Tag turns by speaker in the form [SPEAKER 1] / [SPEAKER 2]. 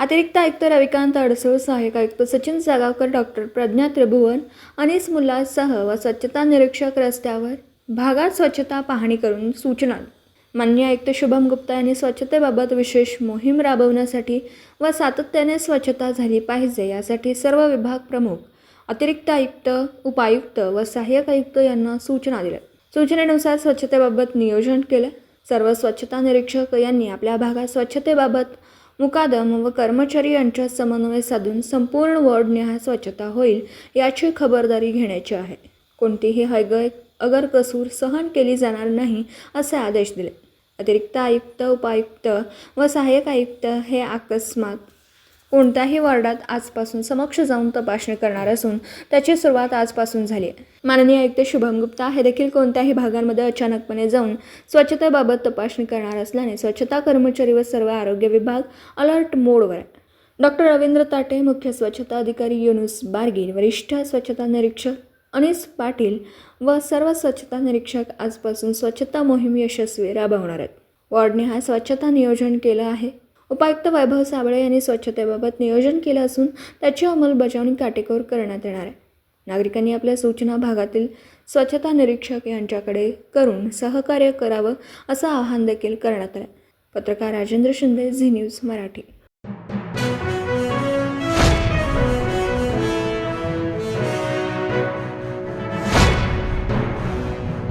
[SPEAKER 1] अतिरिक्त आयुक्त रविकांत अडसूळ सहाय्यक आयुक्त सचिन जागावकर डॉक्टर प्रज्ञा त्रिभुवन अनिस मुल्लासह व स्वच्छता निरीक्षक रस्त्यावर भागात स्वच्छता पाहणी करून सूचना. मान्य आयुक्त शुभम गुप्ता यांनी स्वच्छतेबाबत विशेष मोहीम राबवण्यासाठी व सातत्याने स्वच्छता झाली पाहिजे यासाठी सर्व विभाग प्रमुख अतिरिक्त आयुक्त उपायुक्त व सहाय्यक आयुक्त यांना सूचना दिल्या. सूचनेनुसार स्वच्छतेबाबत नियोजन केलं. सर्व स्वच्छता निरीक्षक यांनी आपल्या भागात स्वच्छतेबाबत मुकादम व कर्मचारी यांच्यात समन्वय साधून संपूर्ण वॉर्डनिहाय स्वच्छता होईल याची खबरदारी घेण्याची आहे. कोणतीही हयगय अगर कसूर सहन केली जाणार नाही असे आदेश दिले. अतिरिक्त आयुक्त उपायुक्त व सहाय्यक आयुक्त हे अकस्मात कोणत्याही वॉर्डात आजपासून समक्ष जाऊन तपासणी करणार असून त्याची सुरुवात आजपासून झाली आहे. माननीय आयुक्त शुभम गुप्ता हे देखील कोणत्याही भागांमध्ये अचानकपणे जाऊन स्वच्छतेबाबत तपासणी करणार असल्याने स्वच्छता कर्मचारी व सर्व आरोग्य विभाग अलर्ट मोडवर आहे. डॉक्टर रवींद्र ताटे मुख्य स्वच्छता अधिकारी युनुस बारगीर वरिष्ठ स्वच्छता निरीक्षक अनिस पाटील व सर्व स्वच्छता निरीक्षक आजपासून स्वच्छता मोहीम यशस्वी राबवणार आहेत. वॉर्डने हा स्वच्छता नियोजन केलं आहे. उपायुक्त वैभव साबळे यांनी स्वच्छतेबाबत नियोजन केलं असून त्याची अंमलबजावणी काटेकोर करण्यात येणार आहे. नागरिकांनी आपल्या सूचना भागातील स्वच्छता निरीक्षक यांच्याकडे करून सहकार्य करावं असं आवाहन देखील करण्यात आलं. पत्रकार राजेंद्र शिंदे झी न्यूज मराठी.